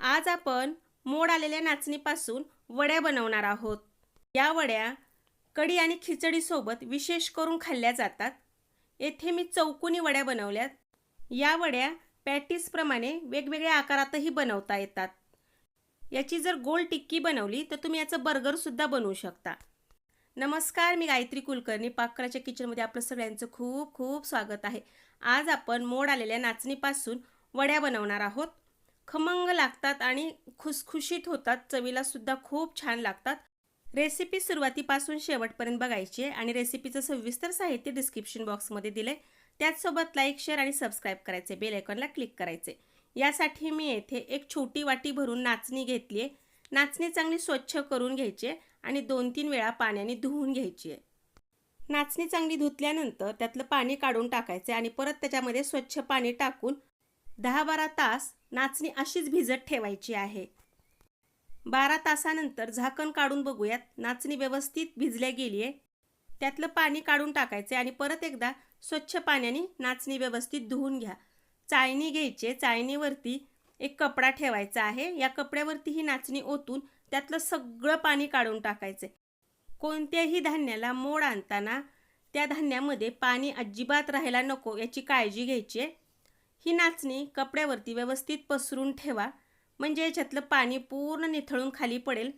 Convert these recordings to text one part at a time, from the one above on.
आज आपण मोड आलेल्या नाचणीपासून वड्या बनवणार आहोत. या वड्या कढी आणि खिचडीसोबत विशेष करून खाल्ल्या जातात. येथे मी चौकोनी वड्या बनवल्यात. या वड्या पॅटीसप्रमाणे वेगवेगळ्या आकारातही बनवता येतात. याची जर गोल टिक्की बनवली तर तुम्ही याचं बर्गरसुद्धा बनवू शकता. नमस्कार मी गायत्री कुलकर्णी. पाकराच्या किचनमध्ये आपलं सगळ्यांचं खूप खूप स्वागत आहे. आज आपण मोड आलेल्या नाचणीपासून वड्या बनवणार आहोत. खमंग लागतात आणि खुसखुशीत होतात. चवीला सुद्धा खूप छान लागतात. रेसिपी सुरुवातीपासून शेवटपर्यंत बघायची आहे आणि रेसिपीचं सविस्तर साहित्य डिस्क्रिप्शन बॉक्समध्ये दिले त्याचसोबत लाईक शेअर आणि सबस्क्राईब करायचे. बेल आयकॉनला क्लिक करायचे. यासाठी मी येथे एक छोटी वाटी भरून नाचणी घेतली आहे. नाचणी चांगली स्वच्छ करून घ्यायची आहे आणि दोन तीन वेळा पाण्याने धुवून घ्यायची आहे. नाचणी चांगली धुतल्यानंतर त्यातलं पाणी काढून टाकायचे आणि परत त्याच्यामध्ये स्वच्छ पाणी टाकून दहा बारा तास नाचणी अशीच भिजत ठेवायची आहे. बारा तासानंतर झाकण काढून बघूयात नाचणी व्यवस्थित भिजल्या गेली आहे त्यातलं पाणी काढून टाकायचे आणि परत एकदा स्वच्छ पाण्याने नाचणी व्यवस्थित धुवून घ्या. चाळणी घ्यायची चाळणीवरती एक कपडा ठेवायचा आहे. या कपड्यावरती ही नाचणी ओतून त्यातलं सगळं पाणी काढून टाकायचे. कोणत्याही धान्याला मोड आणताना त्या धान्यामध्ये पाणी अजिबात राहायला नको याची काळजी घ्यायची आहे. ही नाचणी कपड्यावरती व्यवस्थित पसरून ठेवा. म्हणजे याच्यातलं पाणी पूर्ण निथळून खाली पडेल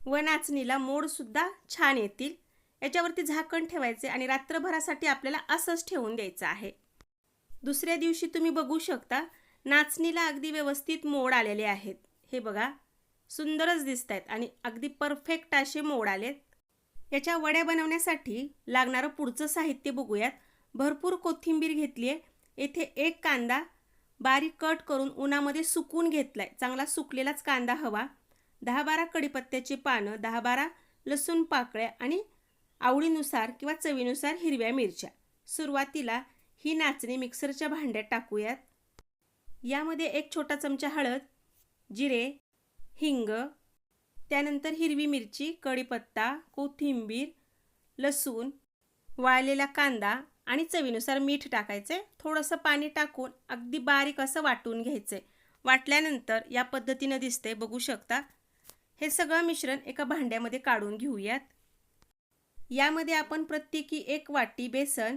व नाचणीला मोडसुद्धा छान येतील. याच्यावरती झाकण ठेवायचे आणि रात्रभरासाठी आपल्याला असंच ठेवून द्यायचं आहे. दुसऱ्या दिवशी तुम्ही बघू शकता नाचणीला अगदी व्यवस्थित मोड आलेले आहेत. हे बघा सुंदरच दिसत आहेत आणि अगदी परफेक्ट असे मोड आलेत. याच्या वड्या बनवण्यासाठी लागणारं पुढचं साहित्य बघूयात. भरपूर कोथिंबीर घेतली आहे येथे एक कांदा बारीक कट करून उन्हामध्ये सुकून घेतला आहे चांगला सुकलेलाच कांदा हवा. दहा बारा कडीपत्त्याची पानं दहा बारा लसूण पाकळ्या आणि आवडीनुसार किंवा चवीनुसार हिरव्या मिरच्या. सुरुवातीला ही नाचणी मिक्सरच्या भांड्यात टाकूयात. यामध्ये एक छोटा चमचा हळद जिरे हिंग त्यानंतर हिरवी मिरची कढीपत्ता कोथिंबीर लसूण वाळलेला कांदा आणि चवीनुसार मीठ टाकायचे. थोडंसं पाणी टाकून अगदी बारीक असं वाटून घ्यायचे. वाटल्यानंतर या पद्धतीनं दिसते बघू शकता. हे सगळं मिश्रण एका भांड्यामध्ये काढून घेऊयात. यामध्ये आपण प्रत्येकी एक वाटी बेसन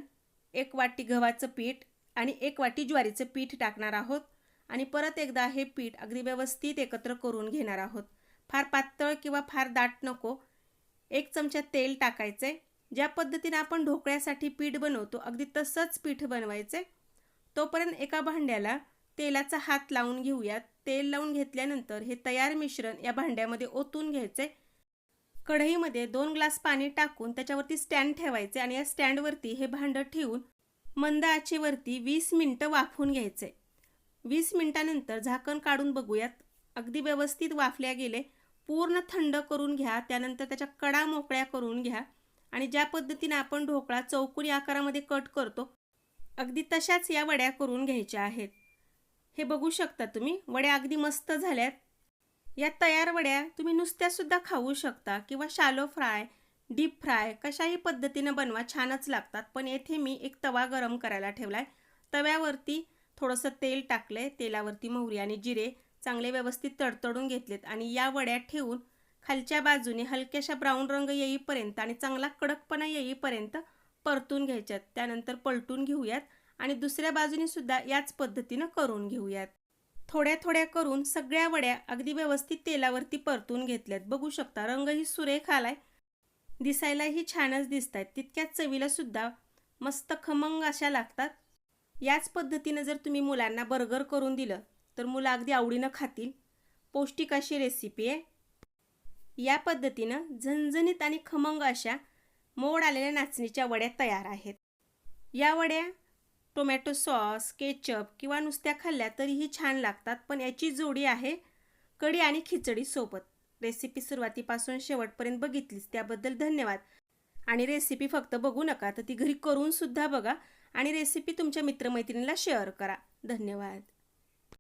एक वाटी गव्हाचं पीठ आणि एक वाटी ज्वारीचं पीठ टाकणार आहोत. आणि परत एकदा हे पीठ अगदी व्यवस्थित एकत्र करून घेणार आहोत. फार पातळ किंवा फार दाट नको. एक चमचा तेल टाकायचे ज्या पद्धतीने आपण ढोकळ्यासाठी पीठ बनवतो अगदी तसंच पीठ बनवायचे. तोपर्यंत एका भांड्याला तेलाचा हात लावून घेऊयात. तेल लावून घेतल्यानंतर हे तयार मिश्रण या भांड्यामध्ये ओतून घ्यायचे. कढईमध्ये दोन ग्लास पाणी टाकून त्याच्यावरती स्टँड ठेवायचे आणि या स्टँडवरती हे भांडं ठेवून मंद आचेवरती वीस मिनटं वाफून घ्यायचे. वीस मिनटानंतर झाकण काढून बघूयात. अगदी व्यवस्थित वाफल्या गेले. पूर्ण थंड करून घ्या. त्यानंतर त्याच्या कडा मोकळ्या करून घ्या. आणि ज्या पद्धतीने आपण ढोकळा चौकोनी आकारामध्ये कट करतो अगदी तशाच या वड्या करून घ्यायच्या आहेत. हे बघू शकता तुम्ही वड्या अगदी मस्त झाल्यात. या तयार वड्या तुम्ही नुसत्यासुद्धा खाऊ शकता किंवा शालो फ्राय डीप फ्राय कशाही पद्धतीनं बनवा छानच लागतात. पण येथे मी एक तवा गरम करायला ठेवला आहे तव्यावरती थोडंसं तेल टाकलं आहे तेलावरती मोहरी आणि जिरे चांगले व्यवस्थित तडतडून घेतलेत आणि या वड्या ठेवून खालच्या बाजूने हलक्याशा ब्राऊन रंग येईपर्यंत आणि चांगला कडकपणा येईपर्यंत परतून घ्यायच्यात. त्यानंतर पलटून घेऊयात आणि दुसऱ्या बाजूने सुद्धा याच पद्धतीनं करून घेऊयात. थोड्या थोड्या करून सगळ्या वड्या अगदी व्यवस्थित तेलावरती परतून घेतल्यात. बघू शकता रंगही सुरेख आलाय. दिसायलाही छानच दिसत आहेत तितक्याच चवीला सुद्धा मस्त खमंग अशा लागतात. याच पद्धतीनं जर तुम्ही मुलांना बर्गर करून दिलं तर मुलं अगदी आवडीनं खातील. पौष्टिक अशी रेसिपी आहे. या पद्धतीनं झणझणीत आणि खमंग अशा मोड आलेल्या नाचणीच्या वड्या तयार आहेत. या वड्या टोमॅटो सॉस केचप किंवा नुसत्या खाल्ल्या तरीही छान लागतात पण याची जोडी आहे कढी आणि खिचडी सोबत. रेसिपी सुरुवातीपासून शेवटपर्यंत बघितलीच त्याबद्दल धन्यवाद. आणि रेसिपी फक्त बघू नका तर ती घरी करून सुद्धा बघा आणि रेसिपी तुमच्या मित्रमैत्रिणीला शेअर करा. धन्यवाद.